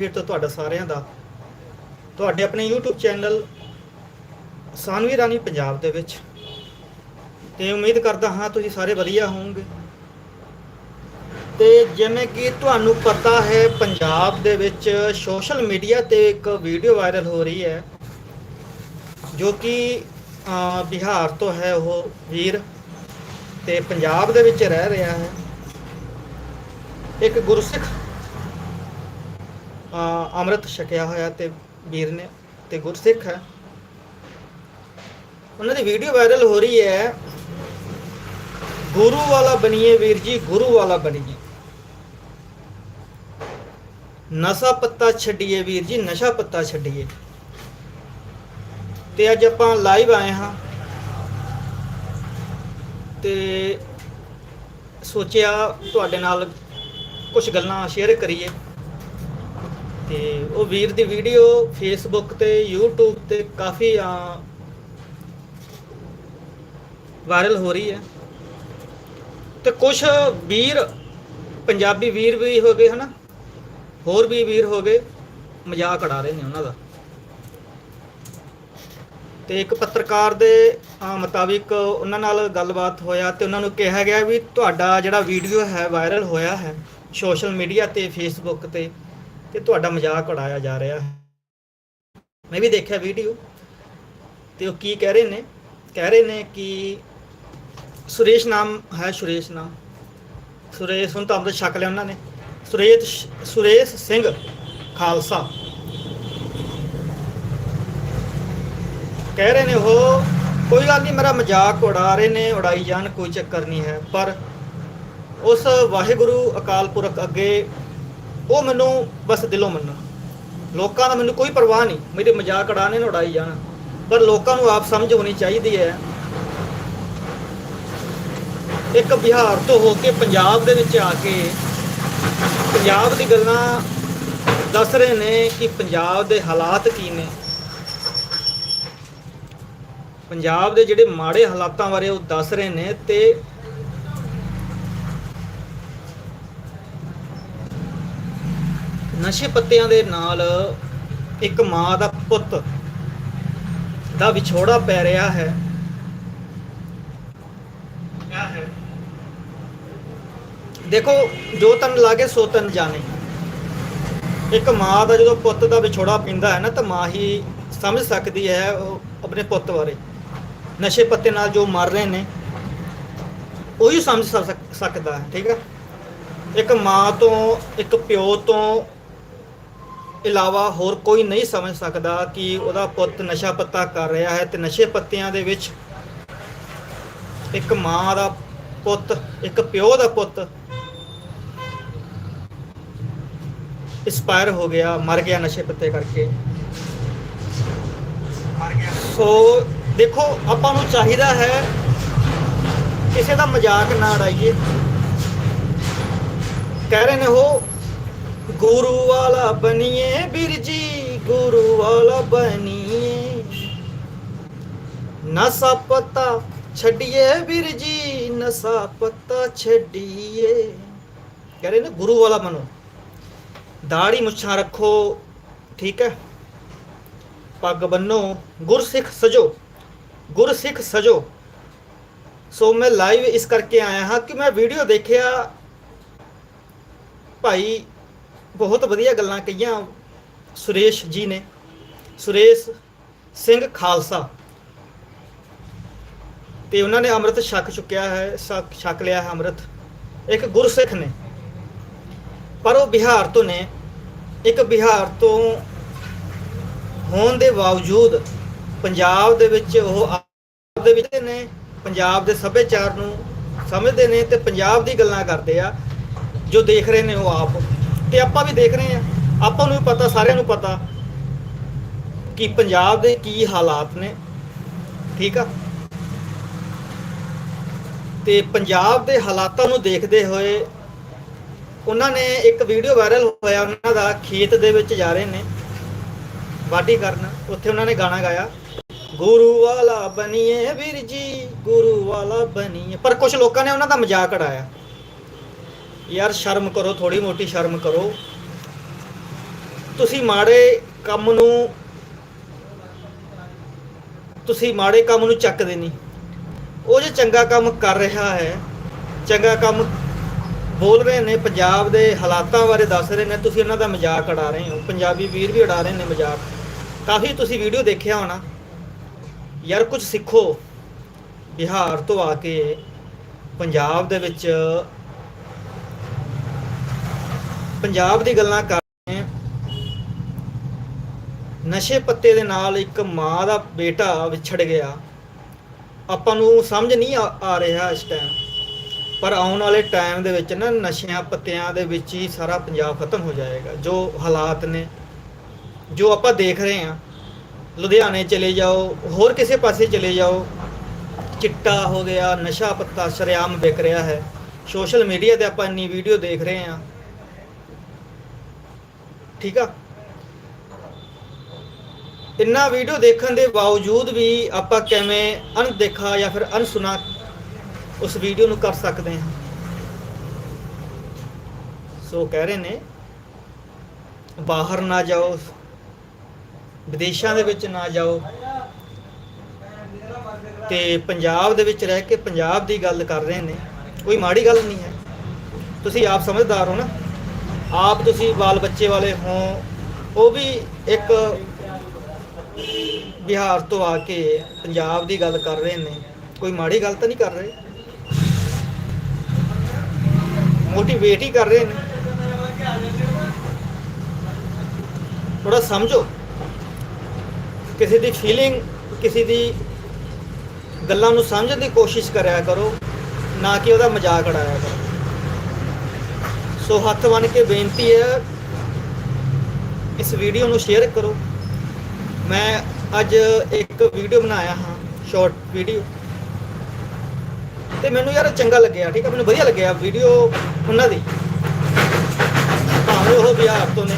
ਫਿਰ ਤੋਂ ਤੁਹਾਡਾ ਸਾਰਿਆਂ ਦਾ। ਤੁਹਾਡੇ ਆਪਣੇ YouTube ਚੈਨਲ ਸਾਨਵੀ ਰਾਣੀ ਪੰਜਾਬ ਦੇ ਵਿੱਚ। ਤੇ ਉਮੀਦ ਕਰਦਾ ਹਾਂ ਤੁਸੀਂ ਸਾਰੇ ਵਧੀਆ ਹੋਵੋਗੇ। ਤੇ ਜਿਵੇਂ ਕਿ ਤੁਹਾਨੂੰ ਪਤਾ ਹੈ, ਪੰਜਾਬ ਦੇ ਵਿੱਚ ਸੋਸ਼ਲ ਮੀਡੀਆ ਤੇ ਇੱਕ ਵੀਡੀਓ ਵਾਇਰਲ ਹੋ ਰਹੀ ਹੈ। ਜੋ ਕਿ ਬਿਹਾਰ ਤੋਂ ਹੈ ਉਹ ਵੀਰ। ਤੇ ਪੰਜਾਬ ਦੇ ਵਿੱਚ ਰਹਿ ਰਿਹਾ ਹੈ। ਇੱਕ ਗੁਰਸਿੱਖ ਅੰਮ੍ਰਿਤ ਛਕਿਆ ਹੋਇਆ ਤੇ ਵੀਰ ਨੇ ਤੇ ਗੁਰਸਿੱਖ ਹੈ। ਉਹਨਾਂ ਦੀ ਵੀਡੀਓ ਵਾਇਰਲ ਹੋ ਰਹੀ ਹੈ। ਗੁਰੂ ਵਾਲਾ ਬਣੀਏ ਵੀਰ ਜੀ, ਗੁਰੂ ਵਾਲਾ ਬਣੀਏ। ਨਸ਼ਾ ਪੱਤਾ ਛੱਡੀਏ ਵੀਰ ਜੀ, ਨਸ਼ਾ ਪੱਤਾ ਛੱਡੀਏ। ਤੇ ਅੱਜ ਆਪਾਂ ਲਾਈਵ ਆਏ ਹਾਂ। ਤੇ ਸੋਚਿਆ ਤੁਹਾਡੇ ਨਾਲ ਕੁਝ ਗੱਲਾਂ ਸ਼ੇਅਰ ਕਰੀਏ। ਤੇ ਉਹ ਵੀਰ ਦੀ ਵੀਡੀਓ ਫੇਸਬੁੱਕ ਤੇ, YouTube ਤੇ ਕਾਫੀ ਵਾਇਰਲ ਹੋ ਰਹੀ ਹੈ। ਤੇ ਕੁਝ ਵੀਰ, ਪੰਜਾਬੀ ਵੀਰ ਵੀ ਹੋ ਗਏ, ਹਨਾ? ਹੋਰ ਵੀ ਵੀਰ ਹੋ ਗਏ, ਮਜ਼ਾਕ ਉਡਾ ਰਹੇ ਨੇ ਉਹਨਾਂ ਦਾ। ਤੇ ਇੱਕ ਪੱਤਰਕਾਰ ਦੇ ਮੁਤਾਬਿਕ ਉਹਨਾਂ ਨਾਲ ਗੱਲਬਾਤ ਹੋਇਆ ਤੇ ਉਹਨਾਂ ਨੂੰ ਕਿਹਾ ਗਿਆ ਵੀ ਤੁਹਾਡਾ ਜਿਹੜਾ ਵੀਡੀਓ ਹੈ ਵਾਇਰਲ ਹੋਇਆ ਹੈ ਸੋਸ਼ਲ ਮੀਡੀਆ ਤੇ ਫੇਸਬੁੱਕ ਤੇ। ਤੇ ਤੁਹਾਡਾ ਮਜ਼ਾਕ ਉਡਾਇਆ ਜਾ ਰਿਹਾ। ਹੈ ਮੈਂ ਵੀ ਦੇਖਿਆ ਵੀਡੀਓ ਤੇ ਉਹ ਕੀ ਕਹਿ ਰਹੇ ਨੇ? ਕਹਿ ਰਹੇ ਨੇ ਕਿ ਸੁਰੇਸ਼ ਨਾਮ ਹੈ ਸੁਰੇਸ਼ ਨਾਮ। ਸੁਰੇਸ਼, ਹੁਣ ਤਾਂ ਅੰਮ੍ਰਿਤ ਛਕ ਲਿਆ ਉਹਨਾਂ ਨੇ। ਸੁਰੇਸ਼ ਸੁਰੇਸ਼ ਸਿੰਘ ਖਾਲਸਾ। ਕਹਿ ਰਹੇ ਨੇ ਉਹ, ਕੋਈ ਗੱਲ ਨਹੀਂ, ਮੇਰਾ ਮਜ਼ਾਕ ਉਡਾ ਰਹੇ ਨੇ, ਉਡਾਈ ਜਾਣ ਕੋਈ ਚੱਕਰ ਨਹੀਂ ਹੈ। ਪਰ ਉਸ ਵਾਹਿਗੁਰੂ ਅਕਾਲ ਪੁਰਖ ਅੱਗੇ ਉਹ ਮੈਨੂੰ ਬਸ ਦਿਲੋਂ ਮੰਨਣ। ਲੋਕਾਂ ਦਾ ਮੈਨੂੰ ਕੋਈ ਪਰਵਾਹ ਨਹੀਂ, ਮੇਰੇ ਮਜ਼ਾਕ ਉਡਾਣੇ ਨੇ ਉਡਾਈ ਜਾਣ। ਪਰ ਲੋਕਾਂ ਨੂੰ ਆਪ ਸਮਝ ਹੋਣੀ ਚਾਹੀਦੀ ਹੈ। ਇੱਕ ਬਿਹਾਰ ਤੋਂ ਹੋ ਕੇ ਪੰਜਾਬ ਦੇ ਵਿੱਚ ਆ ਕੇ ਪੰਜਾਬ ਦੀ ਗੱਲਾਂ ਦੱਸ ਰਹੇ ਨੇ ਕਿ ਪੰਜਾਬ ਦੇ ਹਾਲਾਤ ਕੀ ਨੇ। ਪੰਜਾਬ ਦੇ ਜਿਹੜੇ ਮਾੜੇ ਹਾਲਾਤਾਂ ਬਾਰੇ ਉਹ ਦੱਸ ਰਹੇ ਨੇ ਤੇ ਨਸ਼ੇ ਪੱਤਿਆਂ ਦੇ ਨਾਲ ਇੱਕ ਮਾਂ ਦਾ ਪੁੱਤ ਦਾ ਵਿਛੋੜਾ ਪੈ ਰਿਹਾ ਹੈ। ਦੇਖੋ ਜੋ ਤਨ ਲਾਗੇ ਸੋ ਤਨ ਜਾਣੇ। ਇੱਕ ਮਾਂ ਦਾ ਜਦੋਂ ਪੁੱਤ ਦਾ ਵਿਛੋੜਾ ਪੈਂਦਾ ਹੈ ਨਾ, ਤਾਂ ਮਾਂ ਹੀ ਸਮਝ ਸਕਦੀ ਹੈ ਉਹ ਆਪਣੇ ਪੁੱਤ ਬਾਰੇ। ਨਸ਼ੇ ਪੱਤੇ ਨਾਲ ਜੋ ਮਰ ਰਹੇ ਨੇ, ਉਹੀ ਸਮਝ ਸਕਦਾ ਹੈ, ਠੀਕ ਹੈ? ਇੱਕ ਮਾਂ ਤੋਂ, ਇੱਕ ਪਿਓ ਤੋਂ ਇਲਾਵਾ ਹੋਰ ਕੋਈ ਨਹੀਂ ਸਮਝ ਸਕਦਾ ਕਿ ਉਹਦਾ ਪੁੱਤ ਨਸ਼ਾ ਪੱਤਾ ਕਰ ਰਿਹਾ ਹੈ ਤੇ ਨਸ਼ੇ ਪੱਤਿਆਂ ਦੇ ਵਿੱਚ ਇੱਕ ਮਾਂ ਦਾ ਪੁੱਤ, ਇੱਕ ਪਿਓ ਦਾ ਪੁੱਤ ਐਕਸਪਾਇਰ ਹੋ ਗਿਆ, ਮਰ ਗਿਆ ਨਸ਼ੇ ਪੱਤੇ ਕਰਕੇ। ਮਰ ਗਿਆ ਸੋ ਦੇਖੋ, ਆਪਾਂ ਨੂੰ ਚਾਹੀਦਾ ਹੈ ਕਿਸੇ ਦਾ ਮਜ਼ਾਕ ਨਾ ਉਡਾਈਏ। ਕਹਿ ਰਹੇ ਨੇ ਉਹ ਗੁਰੂ ਵਾਲਾ ਬਣੀਏ ਵੀਰ ਜੀ, ਗੁਰੂ ਵਾਲਾ ਬਣੀਏ। ਨਸ਼ਾ ਪਤਾ ਛੱਡੀਏ ਵੀਰ ਜੀ ਨਸ਼ਾ ਪਤਾ ਛੱਡੀਏ। ਕਹਿ ਰਹੇ ਨੇ ਗੁਰੂ ਵਾਲਾ ਬਣੋ। ਦਾੜੀ ਮੁੱਛਾਂ ਰੱਖੋ, ਠੀਕ ਹੈ। ਪੱਗ ਬੰਨੋ, ਗੁਰਸਿੱਖ ਸਜੋ ਗੁਰਸਿੱਖ ਸਜੋ। ਸੋ ਮੈਂ ਲਾਈਵ ਇਸ ਕਰਕੇ ਆਇਆ ਹਾਂ ਕਿ ਮੈਂ ਵੀਡੀਓ ਦੇਖਿਆ। ਭਾਈ ਬਹੁਤ ਵਧੀਆ ਗੱਲਾਂ ਕਹੀਆਂ ਸੁਰੇਸ਼ ਜੀ ਨੇ। ਸੁਰੇਸ਼ ਸਿੰਘ ਖਾਲਸਾ। ਤੇ ਉਹਨਾਂ ਨੇ ਅੰਮ੍ਰਿਤ ਛਕ ਚੁੱਕਿਆ ਹੈ, ਛਕ ਛਕ ਲਿਆ ਹੈ ਅੰਮ੍ਰਿਤ। ਇੱਕ ਗੁਰਸਿੱਖ ਨੇ। ਪਰ ਉਹ ਬਿਹਾਰ ਤੋਂ ਨੇ। ਇੱਕ ਬਿਹਾਰ ਤੋਂ ਹੋਣ ਦੇ ਬਾਵਜੂਦ ਪੰਜਾਬ ਦੇ ਵਿੱਚ ਉਹ ਆਪ ਦੇ ਵਿੱਚ ਨੇ, ਪੰਜਾਬ ਦੇ ਸੱਭਿਆਚਾਰ ਨੂੰ ਸਮਝਦੇ ਨੇ ਤੇ ਪੰਜਾਬ ਦੀ ਗੱਲਾਂ ਕਰਦੇ ਆ, ਜੋ ਦੇਖ ਰਹੇ ਨੇ ਉਹ ਆਪ। ਤੇ ਆਪਾਂ ਵੀ ਦੇਖ ਰਹੇ ਆ ਆਪਾਂ ਨੂੰ ਵੀ ਪਤਾ, ਸਾਰਿਆਂ ਨੂੰ ਪਤਾ ਕਿ ਪੰਜਾਬ ਦੇ ਕੀ ਹਾਲਾਤ ਨੇ। ਠੀਕ ਆ? ਤੇ ਪੰਜਾਬ ਦੇ ਹਾਲਾਤਾਂ ਨੂੰ ਦੇਖਦੇ ਹੋਏ ਉਹਨਾਂ ਨੇ ਇੱਕ ਵੀਡੀਓ ਵਾਇਰਲ ਹੋਇਆ, ਉਹਨਾਂ ਦਾ ਖੇਤ ਦੇ ਵਿੱਚ ਜਾ ਰਹੇ ਨੇ। ਵਾਢੀ ਕਰਨ, ਉੱਥੇ ਉਹਨਾਂ ਨੇ ਗਾਣਾ ਗਾਇਆ, ਗੁਰੂ ਵਾਲਾ ਬਣੀਏ ਵੀਰ ਜੀ, ਗੁਰੂ ਵਾਲਾ ਬਣੀਏ। ਪਰ ਕੁਝ ਲੋਕਾਂ ਨੇ ਉਹਨਾਂ ਦਾ ਮਜ਼ਾਕ ਉਡਾਇਆ। ਯਾਰ ਸ਼ਰਮ ਕਰੋ ਥੋੜੀ ਮੋਟੀ ਸ਼ਰਮ ਕਰੋ। ਤੁਸੀਂ ਮਾੜੇ ਕੰਮ ਨੂੰ, ਤੁਸੀਂ ਮਾੜੇ ਕੰਮ ਨੂੰ ਚੱਕਦੇ ਨਹੀਂ। ਉਹ ਜੇ ਚੰਗਾ ਕੰਮ ਕਰ ਰਿਹਾ ਹੈ, ਚੰਗਾ ਕੰਮ ਬੋਲ ਰਹੇ ਨੇ, ਪੰਜਾਬ ਦੇ ਹਾਲਾਤਾਂ ਬਾਰੇ ਦੱਸ ਰਹੇ ਨੇ, ਤੁਸੀਂ ਇਹਨਾਂ ਦਾ ਮਜ਼ਾਕ ਉਡਾ ਰਹੇ ਹੋ। ਪੰਜਾਬੀ ਵੀਰ ਵੀ ਉਡਾ ਰਹੇ ਨੇ ਮਜ਼ਾਕ। ਕਾਫੀ ਤੁਸੀਂ ਵੀਡੀਓ ਦੇਖਿਆ ਹੋਣਾ। ਯਾਰ ਕੁਝ ਸਿੱਖੋ। ਬਿਹਾਰ ਤੋਂ ਆ ਕੇ ਪੰਜਾਬ ਦੇ ਵਿੱਚ ਪੰਜਾਬ ਦੀ ਗੱਲਾਂ ਕਰ ਰਹੇ ਹਾਂ। ਨਸ਼ੇ ਪੱਤੇ ਦੇ ਨਾਲ ਇੱਕ ਮਾਂ ਦਾ ਬੇਟਾ ਵਿਛੜ ਗਿਆ। ਆਪਾਂ ਨੂੰ ਸਮਝ ਨਹੀਂ ਆ ਰਿਹਾ ਇਸ ਟਾਈਮ ਪਰ ਆਉਣ ਵਾਲੇ ਟਾਈਮ ਦੇ ਵਿੱਚ ਨਾ ਨਸ਼ਿਆਂ ਪੱਤਿਆਂ ਦੇ ਵਿੱਚ ਹੀ ਸਾਰਾ ਪੰਜਾਬ ਖਤਮ ਹੋ ਜਾਏਗਾ, ਜੋ ਹਾਲਾਤ ਨੇ, ਜੋ ਆਪਾਂ ਦੇਖ ਰਹੇ ਹਾਂ। ਲੁਧਿਆਣੇ ਚਲੇ ਜਾਓ, ਹੋਰ ਕਿਸੇ ਪਾਸੇ ਚਲੇ ਜਾਓ। ਚਿੱਟਾ ਹੋ ਗਿਆ, ਨਸ਼ਾ ਪੱਤਾ ਸਰਿਆਮ ਵਿਕ ਰਿਹਾ ਹੈ। ਸੋਸ਼ਲ ਮੀਡੀਆ ਤੇ ਆਪਾਂ ਇੰਨੀ ਵੀਡੀਓ ਦੇਖ ਰਹੇ ਹਾਂ। ਠੀਕ ਆ? ਇੰਨਾ ਵੀਡੀਓ ਦੇਖਣ ਦੇ ਬਾਵਜੂਦ ਵੀ ਆਪਾਂ ਕਿਵੇਂ ਅਣਦੇਖਾ ਜਾਂ ਫਿਰ ਅਣਸੁਣਾ ਉਸ ਵੀਡੀਓ ਨੂੰ ਕਰ ਸਕਦੇ ਹਾਂ। ਸੋ ਕਹਿ ਰਹੇ ਨੇ, ਬਾਹਰ ਨਾ ਜਾਓ, ਵਿਦੇਸ਼ਾਂ ਦੇ ਵਿੱਚ ਨਾ ਜਾਓ ਤੇ ਪੰਜਾਬ ਦੇ ਵਿੱਚ ਰਹਿ ਕੇ ਪੰਜਾਬ ਦੀ ਗੱਲ ਕਰ ਰਹੇ ਨੇ। ਕੋਈ ਮਾੜੀ ਗੱਲ ਨਹੀਂ ਹੈ। ਤੁਸੀਂ ਆਪ ਸਮਝਦਾਰ ਹੋ ਨਾ। ਆਪ ਤੁਸੀਂ ਬਾਲ ਬੱਚੇ ਵਾਲੇ ਹੋ, ਉਹ ਵੀ ਇੱਕ ਬਿਹਾਰ ਤੋਂ ਆ ਕੇ ਪੰਜਾਬ ਦੀ ਗੱਲ ਕਰ ਰਹੇ ਨੇ। ਕੋਈ ਮਾੜੀ ਗੱਲ ਤਾਂ ਨਹੀਂ ਕਰ ਰਹੇ? ਮੋਟੀਵੇਟ ਹੀ ਕਰ ਰਹੇ ਨੇ। ਥੋੜਾ ਸਮਝੋ। ਕਿਸੇ ਦੀ ਫੀਲਿੰਗ ਕਿਸੇ ਦੀ ਗੱਲਾਂ ਨੂੰ ਸਮਝਣ ਦੀ ਕੋਸ਼ਿਸ਼ ਕਰਿਆ ਕਰੋ, ਨਾ ਕਿ ਉਹਦਾ ਮਜ਼ਾਕ ਉਡਾਇਆ ਕਰੋ। ਸੋ ਹੱਥ ਬੰਨ ਕੇ ਬੇਨਤੀ ਹੈ, ਇਸ ਵੀਡੀਓ ਨੂੰ ਸ਼ੇਅਰ ਕਰੋ। ਮੈਂ ਅੱਜ ਇੱਕ ਵੀਡੀਓ ਬਣਾਇਆ ਹਾਂ ਸ਼ਾਰਟ ਵੀਡੀਓ ਤੇ ਮੈਨੂੰ ਯਾਰ ਚੰਗਾ ਲੱਗਿਆ, ਠੀਕ ਹੈ ਮੈਨੂੰ ਵਧੀਆ ਲੱਗਿਆ ਵੀਡੀਓ ਉਹਨਾਂ ਦੀ। ਭਾਵੇਂ ਉਹ ਬਿਹਾਰ ਤੋਂ ਨੇ।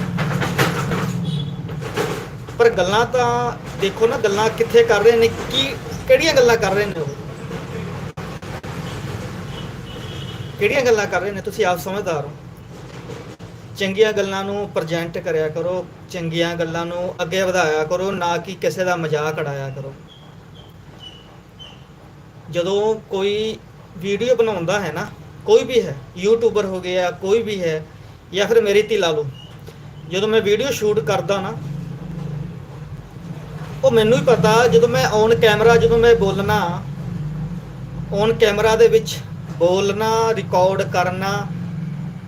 ਪਰ ਗੱਲਾਂ ਤਾਂ ਦੇਖੋ ਨਾ, ਗੱਲਾਂ ਕਿੱਥੇ ਕਰ ਰਹੇ ਨੇ, ਕੀ, ਕਿਹੜੀਆਂ ਗੱਲਾਂ ਕਰ ਰਹੇ ਨੇ ਉਹ? ਕਿਹੜੀਆਂ ਗੱਲਾਂ ਕਰ ਰਹੇ ਨੇ, ਤੁਸੀਂ ਆਪ ਸਮਝਦਾਰ ਹੋ। ਚੰਗੀਆਂ ਗੱਲਾਂ ਨੂੰ ਪ੍ਰੈਜ਼ੈਂਟ ਕਰਿਆ ਕਰੋ, ਚੰਗੀਆਂ ਗੱਲਾਂ ਨੂੰ ਅੱਗੇ ਵਧਾਇਆ ਕਰੋ, ਨਾ ਕਿ ਕਿਸੇ ਦਾ ਮਜ਼ਾਕ ਉਡਾਇਆ ਕਰੋ। ਜਦੋਂ ਕੋਈ ਵੀਡੀਓ ਬਣਾਉਂਦਾ ਹੈ ਨਾ, ਕੋਈ ਵੀ ਹੈ ਯੂਟਿਊਬਰ ਹੋ ਗਿਆ, ਕੋਈ ਵੀ ਹੈ, ਜਾਂ ਫਿਰ ਮੇਰੀ ਧੀ ਲਾ ਲਓ, ਜਦੋਂ ਮੈਂ ਵੀਡੀਓ ਸ਼ੂਟ ਕਰਦਾ ਨਾ, ਉਹ ਮੈਨੂੰ ਹੀ ਪਤਾ, ਜਦੋਂ ਮੈਂ ਔਨ ਕੈਮਰਾ ਜਦੋਂ ਮੈਂ ਬੋਲਣਾ ਔਨ ਕੈਮਰਾ ਦੇ ਵਿੱਚ ਬੋਲਣਾ ਰਿਕਾਰਡ ਕਰਨਾ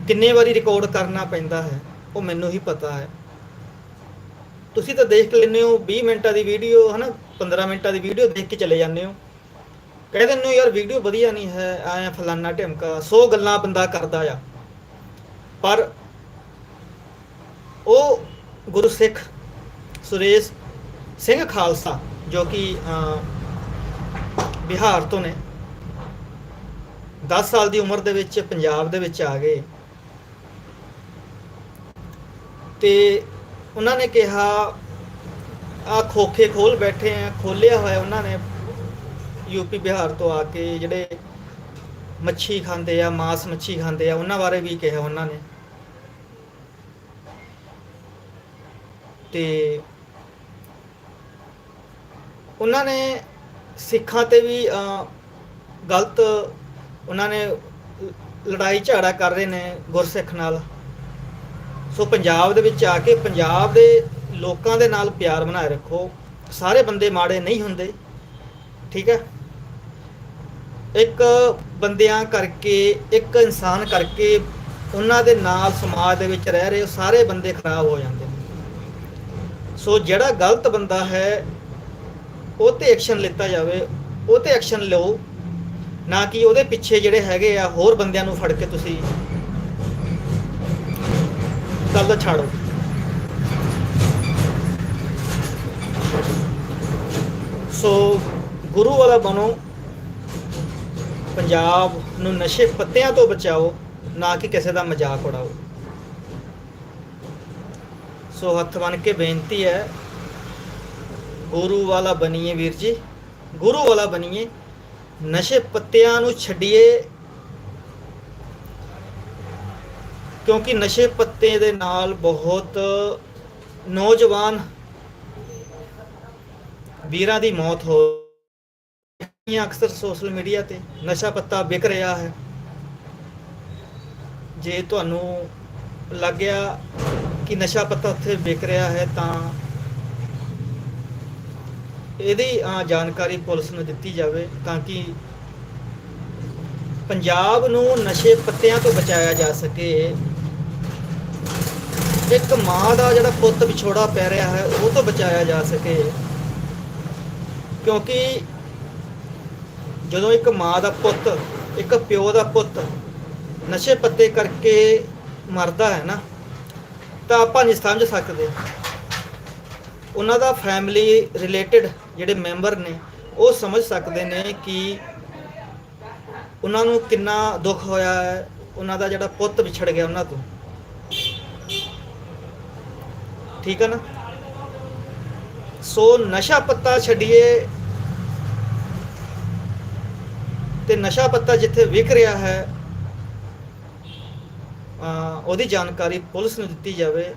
ਕਿੰਨੇ ਵਾਰੀ ਰਿਕਾਰਡ ਕਰਨਾ ਪੈਂਦਾ ਹੈ, ਉਹ ਮੈਨੂੰ ਹੀ ਪਤਾ ਹੈ। ਤੁਸੀਂ ਤਾਂ ਦੇਖ ਲੈਂਦੇ ਹੋ 20 ਮਿੰਟਾਂ ਦੀ ਵੀਡੀਓ ਹਨਾ 15 ਮਿੰਟਾਂ ਦੀ ਵੀਡੀਓ ਦੇਖ ਕੇ ਚਲੇ ਜਾਂਦੇ ਹੋ। ਕਹਿ ਦਿੰਦੇ ਹੋ, ਯਾਰ ਵੀਡੀਓ ਵਧੀਆ ਨਹੀਂ ਹੈ ਆਇਆ ਫਲਾਨਾ ਢਿਮਕਾ 100 ਗੱਲਾਂ ਬੰਦਾ ਕਰਦਾ ਆ। ਪਰ ਉਹ ਗੁਰੂ ਸਿੱਖ ਸੁਰੇਸ਼ ਸਿੰਘ ਖਾਲਸਾ, ਜੋ ਕਿ ਬਿਹਾਰ ਤੋਂ ਨੇ 10 ਸਾਲ ਦੀ ਉਮਰ ਦੇ ਵਿੱਚ, ਪੰਜਾਬ ਦੇ ਵਿੱਚ ਆ ਗਏ। ਤੇ ਉਹਨਾਂ ਨੇ ਕਿਹਾ ਆ ਖੋਖੇ ਖੋਲ ਬੈਠੇ ਆ, ਖੋਲਿਆ ਹੋਇਆ ਉਹਨਾਂ ਨੇ ਯੂਪੀ ਬਿਹਾਰ ਤੋਂ ਆ ਕੇ ਜਿਹੜੇ ਮੱਛੀ ਖਾਂਦੇ ਆ, ਮਾਸ ਮੱਛੀ ਖਾਂਦੇ ਆ, ਉਹਨਾਂ ਬਾਰੇ ਵੀ ਕਿਹਾ ਉਹਨਾਂ ਨੇ। ਤੇ ਉਹਨਾਂ ਨੇ ਸਿੱਖਾਂ ਤੇ ਵੀ ਗਲਤ ਉਹਨਾਂ ਨੇ ਲੜਾਈ ਝਗੜਾ ਕਰ ਰਹੇ ਨੇ ਗੁਰਸਿੱਖ ਨਾਲ। ਸੋ ਪੰਜਾਬ ਦੇ ਵਿੱਚ ਆ ਕੇ ਪੰਜਾਬ ਦੇ ਲੋਕਾਂ ਦੇ ਨਾਲ ਪਿਆਰ ਬਣਾਏ ਰੱਖੋ। ਸਾਰੇ ਬੰਦੇ ਮਾੜੇ ਨਹੀਂ ਹੁੰਦੇ, ਠੀਕ ਹੈ? ਇੱਕ ਬੰਦਿਆਂ ਕਰਕੇ, ਇੱਕ ਇਨਸਾਨ ਕਰਕੇ ਉਹਨਾਂ ਦੇ ਨਾਲ ਸਮਾਜ ਦੇ ਵਿੱਚ ਰਹਿ ਰਹੇ ਸਾਰੇ ਬੰਦੇ ਖਰਾਬ ਹੋ ਜਾਂਦੇ ਸੋ ਜਿਹੜਾ ਗਲਤ ਬੰਦਾ ਹੈ, ਉਹ ਤੇ ਐਕਸ਼ਨ ਲਿੱਤਾ ਜਾਵੇ, ਉਹ ਤੇ ਐਕਸ਼ਨ ਲਓ। ਨਾ ਕਿ ਉਹਦੇ ਪਿੱਛੇ ਜਿਹੜੇ ਹੈਗੇ ਆ, ਹੋਰ ਬੰਦਿਆਂ ਨੂੰ ਫੜ ਕੇ ਤੁਸੀਂ ਗੱਲ ਛਾੜੋ ਸੋ ਗੁਰੂ ਵਾਲਾ ਬਣੋ। ਪੰਜਾਬ ਨੂੰ ਨਸ਼ੇ ਪੱਤਿਆਂ ਤੋਂ ਬਚਾਓ, ਨਾ ਕਿ ਕਿਸੇ ਦਾ ਮਜ਼ਾਕ ਉਡਾਓ। ਸੋ ਹੱਥ ਬਨ ਕੇ ਬੇਨਤੀ ਹੈ, ਗੁਰੂ ਵਾਲਾ ਬਣੀਏ ਵੀਰ ਜੀ। ਗੁਰੂ ਵਾਲਾ ਬਣੀਏ। ਨਸ਼ੇ ਪੱਤਿਆਂ ਨੂੰ ਛੱਡੀਏ ਕਿਉਂਕਿ ਨਸ਼ੇ ਪੱਤੇ ਦੇ ਨਾਲ ਬਹੁਤ ਨੌਜਵਾਨ ਵੀਰਾਂ ਦੀ ਮੌਤ ਹੋ ਅਕਸਰ ਸੋਸ਼ਲ ਮੀਡੀਆ ਤੇ ਨਸ਼ਾ ਪੱਤਾ ਵਿਕ ਰਿਹਾ ਹੈ। ਜੇ ਤੁਹਾਨੂੰ ਲੱਗਿਆ ਕਿ ਨਸ਼ਾ ਪੱਤਾ ਉੱਥੇ ਵਿਕ ਰਿਹਾ ਹੈ ਤਾਂ ਇਹਦੀ ਅਹ, ਜਾਣਕਾਰੀ ਪੁਲਿਸ ਨੂੰ ਦਿੱਤੀ ਜਾਵੇ ਤਾਂ ਕਿ ਪੰਜਾਬ ਨੂੰ ਨਸ਼ੇ ਪੱਤਿਆਂ ਤੋਂ ਬਚਾਇਆ ਜਾ ਸਕੇ। ਇੱਕ ਮਾਂ ਦਾ ਜਿਹੜਾ ਪੁੱਤ ਵਿਛੋੜਾ ਪੈ ਰਿਹਾ ਹੈ, ਉਹ ਤੋਂ ਬਚਾਇਆ ਜਾ ਸਕੇ। ਕਿਉਂਕਿ ਜਦੋਂ ਇੱਕ ਮਾਂ ਦਾ ਪੁੱਤ, ਇੱਕ ਪਿਓ ਦਾ ਪੁੱਤ ਨਸ਼ੇ ਪੱਤੇ ਕਰਕੇ ਮਰਦਾ ਹੈ ਨਾ, ਤਾਂ ਆਪਾਂ ਨਹੀਂ ਸਮਝ ਸਕਦੇ। ਉਹਨਾਂ ਦਾ ਫੈਮਿਲੀ ਰਿਲੇਟਡ ਜਿਹੜੇ ਮੈਂਬਰ ਨੇ, ਉਹ ਸਮਝ ਸਕਦੇ ਨੇ ਕਿ ਉਹਨਾਂ ਨੂੰ ਕਿੰਨਾ ਦੁੱਖ ਹੋਇਆ ਹੈ, ਉਹਨਾਂ ਦਾ ਜਿਹੜਾ ਪੁੱਤ ਵਿਛੜ ਗਿਆ ਉਹਨਾਂ ਤੋਂ। ਠੀਕ ਹੈ ਨਾ? ਸੋ ਨਸ਼ਾ ਪੱਤਾ ਛੱਡੀਏ ਤੇ ਨਸ਼ਾ ਪੱਤਾ ਜਿੱਥੇ ਵਿਕ ਰਿਹਾ ਹੈ ਉਹਦੀ ਜਾਣਕਾਰੀ ਪੁਲਿਸ ਨੂੰ ਦਿੱਤੀ ਜਾਵੇ।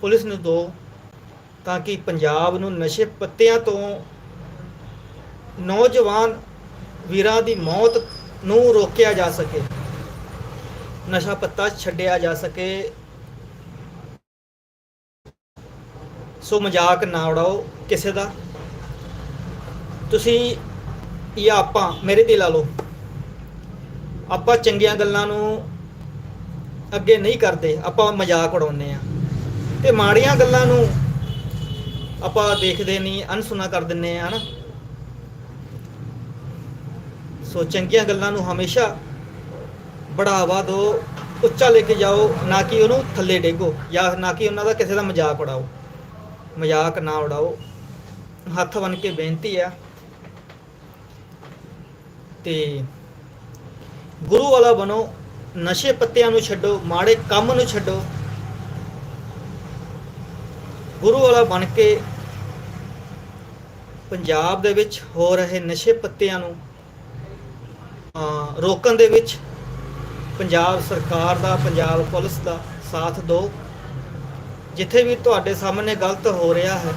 ਪੁਲਿਸ ਨੂੰ ਦੋ ਤਾਂ ਕਿ ਪੰਜਾਬ ਨੂੰ ਨਸ਼ੇ ਪੱਤਿਆਂ ਤੋਂ ਨੌਜਵਾਨ ਵੀਰਾਂ ਦੀ ਮੌਤ ਨੂੰ ਰੋਕਿਆ ਜਾ ਸਕੇ, ਨਸ਼ਾ ਪੱਤਾ ਛੱਡਿਆ ਜਾ ਸਕੇ। ਸੋ ਮਜ਼ਾਕ ਨਾ ਉਡਾਓ ਕਿਸੇ ਦਾ। ਤੁਸੀਂ ਜਾਂ ਆਪਾਂ, ਮੇਰੇ ਤੇ ਲਾ ਲਓ। ਆਪਾਂ ਚੰਗੀਆਂ ਗੱਲਾਂ ਨੂੰ ਅੱਗੇ ਨਹੀਂ ਕਰਦੇ, ਆਪਾਂ ਮਜ਼ਾਕ ਉਡਾਉਂਦੇ ਆ ਤੇ ਮਾੜੀਆਂ ਗੱਲਾਂ ਨੂੰ ਆਪਾਂ ਦੇਖਦੇ ਨਹੀਂ ਅਨਸੁਣਾ ਕਰ ਦਿੰਨੇ ਆ ਹਨਾ। ਸੋ ਚੰਗੀਆਂ ਗੱਲਾਂ ਨੂੰ ਹਮੇਸ਼ਾ ਬੜਾਵਾ ਦਿਓ, ਉੱਚਾ ਲੈ ਕੇ ਜਾਓ, ਨਾ ਕਿ ਉਹਨੂੰ ਥੱਲੇ ਡੇਗੋ ਜਾਂ ਨਾ ਕਿ ਉਹਨਾਂ ਦਾ ਕਿਸੇ ਦਾ ਮਜ਼ਾਕ ਉਡਾਓ। ਮਜ਼ਾਕ ਨਾ ਉਡਾਓ। ਹੱਥ ਬਨ ਕੇ ਬੇਨਤੀ ਆ ਤੇ ਗੁਰੂ ਵਾਲਾ ਬਣੋ, ਨਸ਼ੇ ਪੱਤਿਆਂ ਨੂੰ ਛੱਡੋ, ਮਾੜੇ ਕੰਮ ਨੂੰ ਛੱਡੋ। ਗੁਰੂ ਵਾਲਾ ਬਣ ਕੇ ਪੰਜਾਬ ਦੇ ਵਿੱਚ ਹੋ ਰਹੇ ਨਸ਼ੇ ਪੱਤਿਆਂ ਨੂੰ ਰੋਕਣ ਦੇ ਵਿੱਚ ਪੰਜਾਬ ਸਰਕਾਰ ਦਾ, ਪੰਜਾਬ ਪੁਲਿਸ ਦਾ ਸਾਥ ਦਿਓ। ਜਿੱਥੇ ਵੀ ਤੁਹਾਡੇ ਸਾਹਮਣੇ ਗਲਤ ਹੋ ਰਿਹਾ ਹੈ,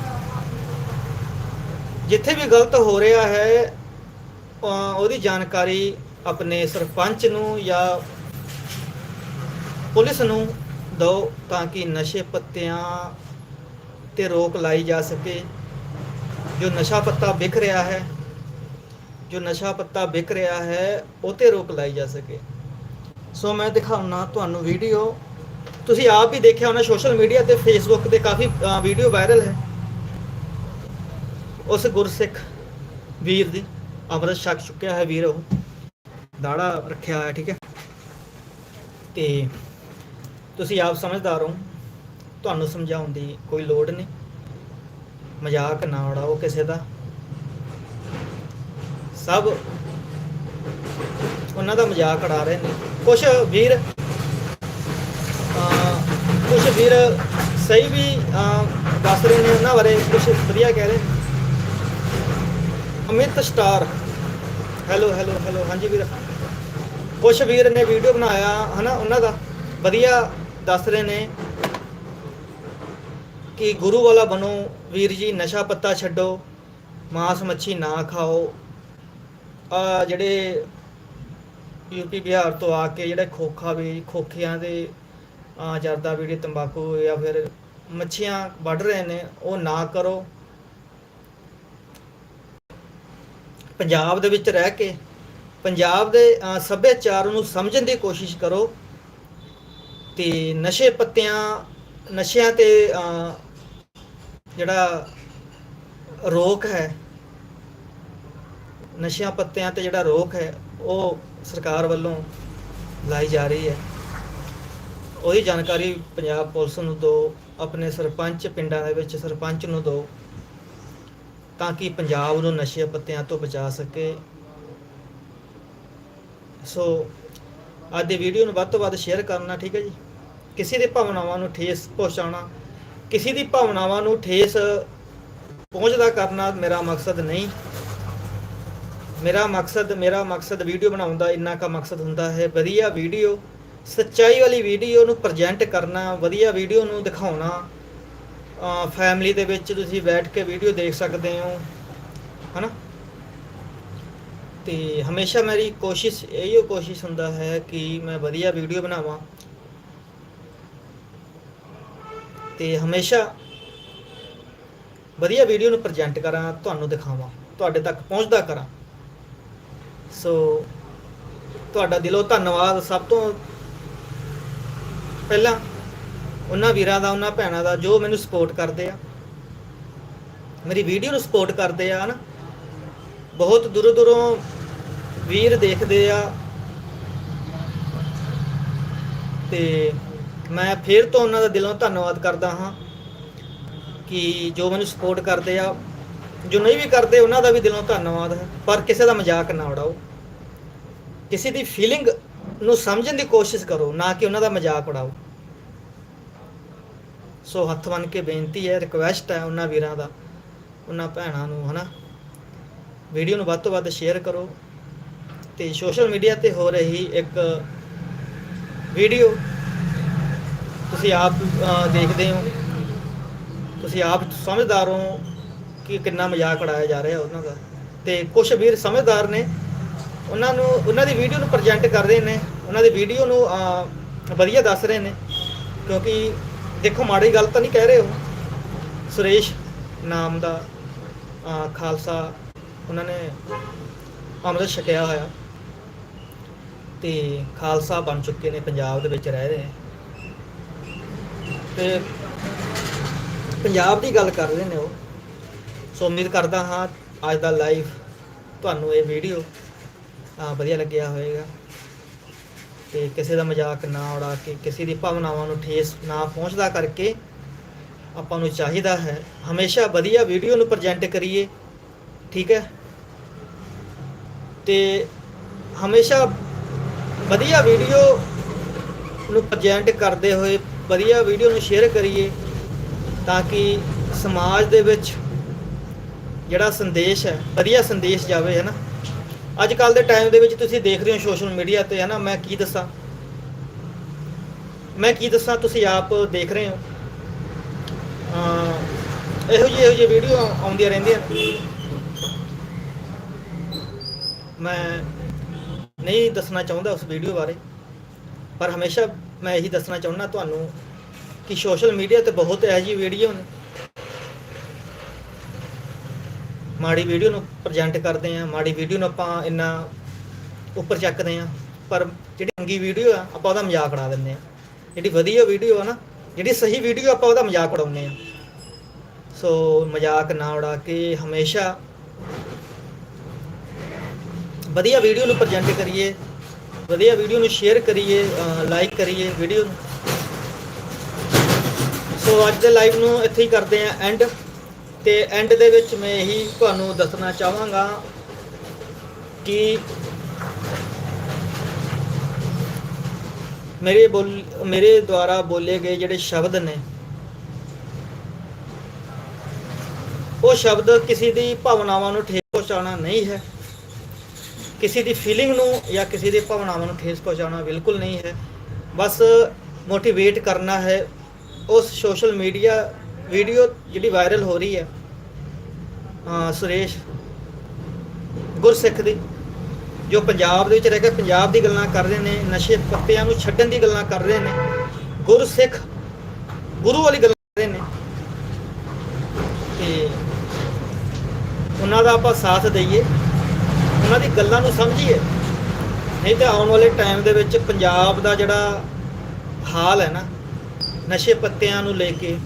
ਜਿੱਥੇ ਵੀ ਗਲਤ ਹੋ ਰਿਹਾ ਹੈ ਉਹਦੀ ਜਾਣਕਾਰੀ ਆਪਣੇ ਸਰਪੰਚ ਨੂੰ ਜਾਂ ਪੁਲਿਸ ਨੂੰ ਦਿਓ ਤਾਂ ਕਿ ਨਸ਼ੇ ਪੱਤਿਆਂ ਤੇ ਰੋਕ ਲਾਈ ਜਾ ਸਕੇ। ਜੋ ਨਸ਼ਾ ਪੱਤਾ ਵਿਕ ਰਿਹਾ ਹੈ, ਜੋ ਨਸ਼ਾ ਪੱਤਾ ਵਿਕ ਰਿਹਾ ਹੈ, ਉਹ ਤੇ ਰੋਕ ਲਾਈ ਜਾ ਸਕੇ। ਸੋ ਮੈਂ ਦਿਖਾਉਣਾ ਤੁਹਾਨੂੰ ਵੀਡੀਓ ਤੁਸੀਂ ਆਪ ਹੀ ਦੇਖਿਆ ਹੋਣਾ ਸੋਸ਼ਲ ਮੀਡੀਆ ਤੇ ਫੇਸਬੁੱਕ ਤੇ ਕਾਫੀ ਵੀਡੀਓ ਵਾਇਰਲ ਹੈ। ਉਸ ਗੁਰਸਿੱਖ ਵੀਰ ਦੀ ਅੰਮ੍ਰਿਤ ਛਕ ਚੁੱਕਿਆ ਹੈ ਵੀਰ ਉਹ। ਦਾੜਾ ਰੱਖਿਆ ਹੋਇਆ, ਠੀਕ ਹੈ। ਤੇ ਤੁਸੀਂ ਆਪ ਸਮਝਦਾਰ ਹੋ। ਤੁਹਾਨੂੰ ਸਮਝਾਉਣ ਦੀ ਕੋਈ ਲੋੜ ਨਹੀਂ। ਮਜ਼ਾਕ ਨਾ ਉਡਾਓ ਕਿਸੇ ਦਾ। ਸਭ ਉਹਨਾਂ ਦਾ ਮਜ਼ਾਕ ਉਡਾ ਰਹੇ ਨੇ। ਕੁਝ ਵੀਰ ਕੁਝ ਵੀਰ ਸਹੀ ਵੀ ਦੱਸ ਰਹੇ ਨੇ ਉਹਨਾਂ ਬਾਰੇ ਕੁਝ ਵਧੀਆ ਕਹਿ ਰਹੇ। Amit star. Hello hello hello ਹਾਂਜੀ ਵੀਰ। ਕੁਝ ਵੀਰ ਨੇ ਵੀਡੀਓ ਬਣਾਇਆ, ਹਨਾ, ਉਹਨਾਂ ਦਾ। ਵਧੀਆ ਦੱਸ ਰਹੇ ਨੇ ਕਿ ਗੁਰੂ ਵਾਲਾ ਬਣੋ, ਵੀਰ ਜੀ, ਨਸ਼ਾ ਪੱਤਾ ਛੱਡੋ, ਮਾਸ ਮੱਛੀ ਨਾ ਖਾਓ। ਆ ਜਿਹੜੇ ਯੂਪੀ ਬਿਹਾਰ ਤੋਂ ਆ ਕੇ ਜਿਹੜੇ ਖੋਖਾ ਵੀ, ਖੋਖਿਆਂ ਦੇ ਜਰਦਾ ਬੀੜੀ ਤੰਬਾਕੂ ਜਾਂ ਫਿਰ ਮੱਛੀਆਂ ਵੱਢ ਰਹੇ ਨੇ, ਉਹ ਨਾ ਕਰੋ। ਪੰਜਾਬ ਦੇ ਵਿੱਚ ਰਹਿ ਕੇ, ਪੰਜਾਬ ਦੇ ਸੱਭਿਆਚਾਰ ਨੂੰ ਸਮਝਣ ਦੀ ਕੋਸ਼ਿਸ਼ ਕਰੋ ਤੇ ਨਸ਼ੇ ਪੱਤਿਆਂ, ਨਸ਼ਿਆਂ ਤੇ ਜਿਹੜਾ ਰੋਕ ਹੈ, ਨਸ਼ਿਆਂ ਪੱਤਿਆਂ ਤੇ ਜਿਹੜਾ ਰੋਕ ਹੈ, ਉਹ ਸਰਕਾਰ ਵੱਲੋਂ ਲਾਈ ਜਾ ਰਹੀ ਹੈ। ਉਹਦੀ ਜਾਣਕਾਰੀ ਪੰਜਾਬ ਪੁਲਿਸ ਨੂੰ ਦਿਓ, ਆਪਣੇ ਸਰਪੰਚ ਪਿੰਡਾਂ ਦੇ ਵਿੱਚ ਸਰਪੰਚ ਨੂੰ ਦਿਓ, ਤਾਂ ਕਿ ਪੰਜਾਬ ਨੂੰ ਨਸ਼ੇ ਪੱਤਿਆਂ ਤੋਂ ਬਚਾ ਸਕੇ। ਸੋ ਅੱਜ ਦੀ ਵੀਡੀਓ ਨੂੰ ਵੱਧ ਤੋਂ ਵੱਧ ਸ਼ੇਅਰ ਕਰਨਾ, ਠੀਕ ਹੈ ਜੀ? ਕਿਸੇ ਦੀ ਭਾਵਨਾਵਾਂ ਨੂੰ ਠੇਸ ਪਹੁੰਚਾਉਣਾ, ਕਿਸੇ ਦੀ ਭਾਵਨਾਵਾਂ ਨੂੰ ਠੇਸ ਪਹੁੰਚਦਾ ਕਰਨਾ ਮੇਰਾ ਮਕਸਦ ਨਹੀਂ। ਮੇਰਾ ਮਕਸਦ ਮੇਰਾ ਮਕਸਦ ਵੀਡੀਓ ਬਣਾਉਣ ਦਾ ਇੰਨਾ ਕਾ ਮਕਸਦ ਹੁੰਦਾ ਹੈ। ਵਧੀਆ ਵੀਡੀਓ ਸੱਚਾਈ ਵਾਲੀ ਵੀਡੀਓ ਨੂੰ ਪ੍ਰੈਜ਼ੈਂਟ ਕਰਨਾ, ਵਧੀਆ ਵੀਡੀਓ ਨੂੰ ਦਿਖਾਉਣਾ ਫੈਮਿਲੀ ਦੇ ਵਿੱਚ ਤੁਸੀਂ ਬੈਠ ਕੇ ਵੀਡੀਓ ਦੇਖ ਸਕਦੇ ਹੋ, ਹਨਾ? ਤੇ ਹਮੇਸ਼ਾ ਮੇਰੀ ਕੋਸ਼ਿਸ਼, ਇਹੀ ਕੋਸ਼ਿਸ਼ ਹੁੰਦਾ ਹੈ ਕਿ ਮੈਂ ਵਧੀਆ ਵੀਡੀਓ ਬਣਾਵਾਂ। ਤੇ ਹਮੇਸ਼ਾ ਵਧੀਆ ਵੀਡੀਓ ਨੂੰ ਪ੍ਰੈਜ਼ੈਂਟ ਕਰਾਂ, ਤੁਹਾਨੂੰ ਦਿਖਾਵਾਂ, ਤੁਹਾਡੇ ਤੱਕ ਪਹੁੰਚਦਾ ਕਰਾਂ। ਸੋ ਤੁਹਾਡਾ ਦਿਲੋਂ ਧੰਨਵਾਦ। ਸਭ ਤੋਂ ਪਹਿਲਾਂ ਉਹਨਾਂ ਵੀਰਾਂ ਦਾ, ਉਹਨਾਂ ਭੈਣਾਂ ਦਾ ਜੋ ਮੈਨੂੰ ਸਪੋਰਟ ਕਰਦੇ ਆ, ਮੇਰੀ ਵੀਡੀਓ ਨੂੰ ਸਪੋਰਟ ਕਰਦੇ ਆ, ਹਨਾ? ਬਹੁਤ ਦੂਰੋਂ ਦੂਰੋਂ ਵੀਰ ਦੇਖਦੇ ਆ। ਤੇ ਮੈਂ ਫਿਰ ਤੋਂ ਉਹਨਾਂ ਦਾ ਦਿਲੋਂ ਧੰਨਵਾਦ ਕਰਦਾ ਹਾਂ ਕਿ ਜੋ ਮੈਨੂੰ ਸਪੋਰਟ ਕਰਦੇ ਆ, ਜੋ ਨਹੀਂ ਵੀ ਕਰਦੇ, ਉਹਨਾਂ ਦਾ ਵੀ ਦਿਲੋਂ ਧੰਨਵਾਦ ਹੈ, ਪਰ ਕਿਸੇ ਦਾ ਮਜ਼ਾਕ ਨਾ ਉਡਾਓ। ਕਿਸੇ ਦੀ ਫੀਲਿੰਗ ਨੂੰ ਸਮਝਣ ਦੀ ਕੋਸ਼ਿਸ਼ ਕਰੋ, ਨਾ ਕਿ ਉਹਨਾਂ ਦਾ ਮਜ਼ਾਕ ਉਡਾਓ। ਸੋ ਹੱਥ ਬੰਨ ਕੇ ਬੇਨਤੀ ਹੈ ਰਿਕਵੈਸਟ ਹੈ ਉਹਨਾਂ ਵੀਰਾਂ ਦਾ, ਉਹਨਾਂ ਭੈਣਾਂ ਨੂੰ, ਹਨਾ? ਵੀਡੀਓ ਨੂੰ ਵੱਧ ਤੋਂ ਵੱਧ ਸ਼ੇਅਰ ਕਰੋ। ਤੇ ਸੋਸ਼ਲ ਮੀਡੀਆ ਤੇ ਹੋ ਰਹੀ ਇੱਕ ਵੀਡੀਓ ਤੁਸੀਂ ਆਪ ਦੇਖਦੇ ਹੋ। ਤੁਸੀਂ ਆਪ ਸਮਝਦਾਰ ਹੋ ਕਿ ਕਿੰਨਾ ਮਜ਼ਾਕ ਉਡਾਇਆ ਜਾ ਰਿਹਾ ਉਹਨਾਂ ਦਾ। ਤੇ ਕੁਝ ਵੀਰ ਸਮਝਦਾਰ ਨੇ, ਉਹਨਾਂ ਨੂੰ, ਉਹਨਾਂ ਦੀ ਵੀਡੀਓ ਨੂੰ ਪ੍ਰੈਜ਼ੈਂਟ ਕਰਦੇ ਨੇ। ਉਹਨਾਂ ਦੀ ਵੀਡੀਓ ਨੂੰ ਵਧੀਆ ਦੱਸ ਰਹੇ ਨੇ। ਕਿਉਂਕਿ ਦੇਖੋ, ਮਾੜੀ ਗੱਲ ਤਾਂ ਨਹੀਂ ਕਹਿ ਰਹੇ ਉਹ। ਸੁਰੇਸ਼ ਨਾਮ ਦਾ ਖਾਲਸਾ ਉਹਨਾਂ ਨੇ ਅੰਮ੍ਰਿਤ ਛਕਿਆ ਹੋਇਆ। ਤੇ ਖਾਲਸਾ ਬਣ ਚੁੱਕੇ ਨੇ, ਪੰਜਾਬ ਦੇ ਵਿੱਚ ਰਹਿ ਰਹੇ। ਨੇ ਤੇ ਪੰਜਾਬ ਦੀ ਗੱਲ ਕਰ ਰਹੇ ਨੇ ਉਹ। ਸੋ ਉਮੀਦ ਕਰਦਾ ਹਾਂ, ਅੱਜ ਦਾ ਲਾਈਵ ਤੁਹਾਨੂੰ ਇਹ ਵੀਡੀਓ ਵਧੀਆ ਲੱਗਿਆ ਹੋਵੇਗਾ। ਤੇ ਕਿਸੇ ਦਾ ਮਜ਼ਾਕ ਨਾ ਉਡਾ ਕੇ, ਕਿਸੇ ਦੀ ਭਾਵਨਾਵਾਂ ਨੂੰ ਠੇਸ ਨਾ ਪਹੁੰਚਦਾ ਕਰਕੇ ਆਪਾਂ ਨੂੰ ਚਾਹੀਦਾ ਹੈ। ਹਮੇਸ਼ਾ ਵਧੀਆ ਵੀਡੀਓ ਨੂੰ ਪ੍ਰੈਜ਼ੈਂਟ ਕਰੀਏ, ਠੀਕ ਹੈ? ਤੇ ਹਮੇਸ਼ਾ ਵਧੀਆ ਵੀਡੀਓ ਨੂੰ ਪ੍ਰੈਜ਼ੈਂਟ ਕਰਦੇ ਹੋਏ ਵਧੀਆ ਵੀਡੀਓ ਨੂੰ ਸ਼ੇਅਰ ਕਰੀਏ ਤਾਂ ਕਿ ਸਮਾਜ ਦੇ ਵਿੱਚ ਜਿਹੜਾ ਸੰਦੇਸ਼ ਹੈ, ਵਧੀਆ ਸੰਦੇਸ਼ ਜਾਵੇ, ਹੈ ਨਾ? ਅੱਜ ਕੱਲ ਦੇ ਟਾਈਮ ਦੇ ਵਿੱਚ ਤੁਸੀਂ ਦੇਖ ਰਹੇ ਹੋ ਸੋਸ਼ਲ ਮੀਡੀਆ ਤੇ ਹੈ ਨਾ ਮੈਂ ਕੀ ਦੱਸਾਂ? ਮੈਂ ਕੀ ਦੱਸਾਂ? ਤੁਸੀਂ ਆਪ ਦੇਖ ਰਹੇ ਹੋ। ਇਹੋ ਜਿਹੀ ਇਹੋ ਜਿਹੀ ਵੀਡੀਓ ਆਉਂਦੀਆਂ ਰਹਿੰਦੀਆਂ ਮੈਂ ਨਹੀਂ ਦੱਸਣਾ ਚਾਹੁੰਦਾ ਉਸ ਵੀਡੀਓ ਬਾਰੇ, ਪਰ ਹਮੇਸ਼ਾ ਮੈਂ ਇਹੀ ਦੱਸਣਾ ਚਾਹੁੰਦਾ ਤੁਹਾਨੂੰ ਕਿ ਸੋਸ਼ਲ ਮੀਡੀਆ ਤੇ ਬਹੁਤ ਇਹੋ ਜਿਹੀ ਵੀਡੀਓ ਨੇ। ਮਾੜੀ ਵੀਡੀਓ ਨੂੰ ਪ੍ਰੈਜ਼ੈਂਟ ਕਰਦੇ ਆ ਮਾੜੀ ਵੀਡੀਓ ਨੂੰ ਆਪਾਂ ਇੰਨਾ ਉੱਪਰ ਚੱਕਦੇ ਆ ਪਰ ਜਿਹੜੀ ਚੰਗੀ ਵੀਡੀਓ ਆ, ਆਪਾਂ ਉਹਦਾ ਮਜ਼ਾਕ ਉਡਾ ਦਿੰਦੇ ਆ ਜਿਹੜੀ ਵਧੀਆ ਵੀਡੀਓ ਆ ਨਾ, ਜਿਹੜੀ ਸਹੀ ਵੀਡੀਓ ਆਪਾਂ ਉਹਦਾ ਮਜ਼ਾਕ ਉਡਾਉਂਦੇ ਆ ਸੋ ਮਜ਼ਾਕ ਨਾ ਉਡਾ ਕੇ ਹਮੇਸ਼ਾ ਵਧੀਆ ਵੀਡੀਓ ਨੂੰ ਪ੍ਰੈਜ਼ੈਂਟ ਕਰੀਏ, ਵਧੀਆ ਵੀਡੀਓ ਨੂੰ ਸ਼ੇਅਰ ਕਰੀਏ ਲਾਈਕ ਕਰੀਏ ਵੀਡੀਓ ਨੂੰ। ਸੋ ਅੱਜ ਦੇ ਲਾਈਵ ਨੂੰ ਇੱਥੇ ਹੀ ਕਰਦੇ ਆ ਐਂਡ ਤੇ ਐਂਡ ਦੇ ਵਿੱਚ ਮੈਂ ਇਹੀ ਤੁਹਾਨੂੰ ਦੱਸਣਾ ਚਾਹਾਂਗਾ ਕਿ ਮੇਰੇ ਬੋਲ, ਮੇਰੇ ਦੁਆਰਾ ਬੋਲੇ ਗਏ ਜਿਹੜੇ ਸ਼ਬਦ ਨੇ, ਉਹ ਸ਼ਬਦ ਕਿਸੇ ਦੀ ਭਾਵਨਾਵਾਂ ਨੂੰ ਠੇਸ ਪਹੁੰਚਾਉਣਾ ਨਹੀਂ ਹੈ। ਕਿਸੇ ਦੀ ਫੀਲਿੰਗ ਨੂੰ ਜਾਂ ਕਿਸੇ ਦੀ ਭਾਵਨਾਵਾਂ ਨੂੰ ਠੇਸ ਪਹੁੰਚਾਉਣਾ ਬਿਲਕੁਲ ਨਹੀਂ ਹੈ। ਬਸ ਮੋਟੀਵੇਟ ਕਰਨਾ ਹੈ ਉਸ ਸੋਸ਼ਲ ਮੀਡੀਆ ਵੀਡੀਓ ਜਿਹੜੀ ਵਾਇਰਲ ਹੋ ਰਹੀ ਹੈ। ਅਹ ਸੁਰੇਸ਼ ਗੁਰਸਿੱਖ ਦੀ, ਜੋ ਪੰਜਾਬ ਦੇ ਵਿੱਚ ਰਹਿ ਕੇ ਪੰਜਾਬ ਦੀ ਗੱਲਾਂ ਕਰ ਰਹੇ ਨੇ, ਨਸ਼ੇ ਪੱਤਿਆਂ ਨੂੰ ਛੱਡਣ ਦੀ ਗੱਲਾਂ ਕਰ ਰਹੇ ਨੇ, ਗੁਰਸਿੱਖ ਗੁਰੂ ਵਾਲੀ ਗੱਲਾਂ ਕਰ ਰਹੇ ਨੇ। ਤੇ ਉਹਨਾਂ ਦਾ ਆਪਾਂ ਸਾਥ ਦਈਏ, ਉਹਨਾਂ ਦੀ ਗੱਲਾਂ ਨੂੰ ਸਮਝੀਏ। ਨਹੀਂ ਤਾਂ ਆਉਣ ਵਾਲੇ ਟਾਈਮ ਦੇ ਵਿੱਚ ਪੰਜਾਬ ਦਾ ਜਿਹੜਾ ਹਾਲ ਹੈ ਨਾ, ਨਸ਼ੇ ਪੱਤਿਆਂ ਨੂੰ ਲੈ ਕੇ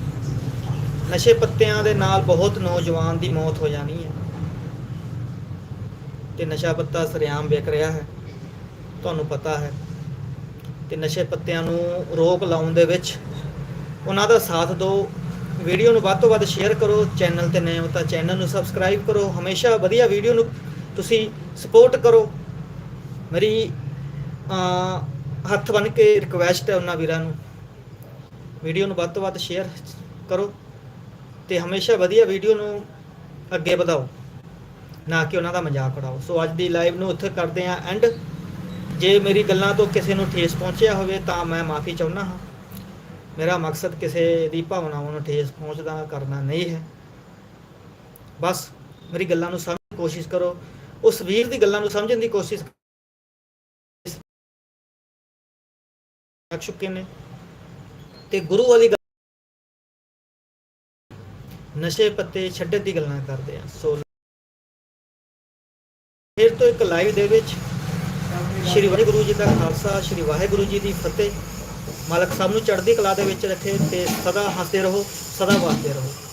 ਨਸ਼ੇ ਪੱਤਿਆਂ ਦੇ ਨਾਲ ਬਹੁਤ ਨੌਜਵਾਨ ਦੀ ਮੌਤ ਹੋ ਜਾਣੀ ਹੈ। ਤੇ ਨਸ਼ਾ ਪੱਤਾ ਸਰਿਆਮ ਵਿਕ ਰਿਹਾ ਹੈ। ਤੁਹਾਨੂੰ ਪਤਾ ਹੈ ਤੇ ਨਸ਼ੇ ਪੱਤਿਆਂ ਨੂੰ ਰੋਕ ਲਾਉਣ ਦੇ ਵਿੱਚ ਉਹਨਾਂ ਦਾ ਸਾਥ ਦਿਓ। ਵੀਡੀਓ ਨੂੰ ਵੱਧ ਤੋਂ ਵੱਧ ਸ਼ੇਅਰ ਕਰੋ। ਚੈਨਲ ਤੇ ਨਵੇਂ ਹੋ ਤਾਂ ਚੈਨਲ ਨੂੰ ਸਬਸਕ੍ਰਾਈਬ ਕਰੋ। ਹਮੇਸ਼ਾ ਵਧੀਆ ਵੀਡੀਓ ਨੂੰ ਤੁਸੀਂ ਸਪੋਰਟ ਕਰੋ। ਮੇਰੀ ਹੱਥ ਬੰਨ ਕੇ ਰਿਕਵੈਸਟ ਹੈ ਉਹਨਾਂ ਵੀਰਾਂ ਨੂੰ। ਵੀਡੀਓ ਨੂੰ ਵੱਧ ਤੋਂ ਵੱਧ ਸ਼ੇਅਰ ਕਰੋ। ਤੇ ਹਮੇਸ਼ਾ ਵਧੀਆ ਵੀਡੀਓ ਨੂੰ ਅੱਗੇ ਵਧਾਓ, ਨਾ ਕਿ ਉਹਨਾਂ ਦਾ ਮਜ਼ਾਕ ਉਡਾਓ। ਸੋ ਅੱਜ ਦੀ ਲਾਈਵ ਨੂੰ ਉੱਥੇ ਕਰਦੇ ਹਾਂ ਐਂਡ ਜੇ ਮੇਰੀ ਗੱਲਾਂ ਤੋਂ ਕਿਸੇ ਨੂੰ ਠੇਸ ਪਹੁੰਚਿਆ ਹੋਵੇ ਤਾਂ ਮੈਂ ਮਾਫੀ ਚਾਹੁੰਦਾ ਹਾਂ। ਮੇਰਾ ਮਕਸਦ ਕਿਸੇ ਦੀ ਭਾਵਨਾਵਾਂ ਨੂੰ ਠੇਸ ਪਹੁੰਚਦਾ ਕਰਨਾ ਨਹੀਂ ਹੈ। ਬਸ ਮੇਰੀ ਗੱਲਾਂ ਨੂੰ ਸਮਝਣ ਦੀ ਕੋਸ਼ਿਸ਼ ਕਰੋ। ਉਸ ਵੀਰ ਦੀ ਗੱਲਾਂ ਨੂੰ ਸਮਝਣ ਦੀ ਕੋਸ਼ਿਸ਼ ਕਰ। ਚੁੱਕੇ ਨੇ। ਤੇ ਗੁਰੂ ਵਾਲੀ ਗੱਲ ਨਸ਼ੇ ਪੱਤੇ ਛੱਡਣ ਦੀ ਗੱਲਾਂ ਕਰਦੇ ਆ। ਸੋ ਫਿਰ ਤੋਂ ਇੱਕ ਲਾਈਵ ਦੇ ਵਿੱਚ ਸ਼੍ਰੀ ਵਾਹਿਗੁਰੂ ਜੀ ਦਾ ਖਾਲਸਾ, ਸ਼੍ਰੀ ਵਾਹਿਗੁਰੂ ਜੀ ਦੀ ਫਤਿਹ। ਮਾਲਕ ਸਭ ਨੂੰ ਚੜ੍ਹਦੀ ਕਲਾ ਦੇ ਵਿੱਚ ਰੱਖੇ ਤੇ ਸਦਾ ਹੱਸਦੇ ਰਹੋ, ਸਦਾ ਵਾਸਤੇ ਰਹੋ।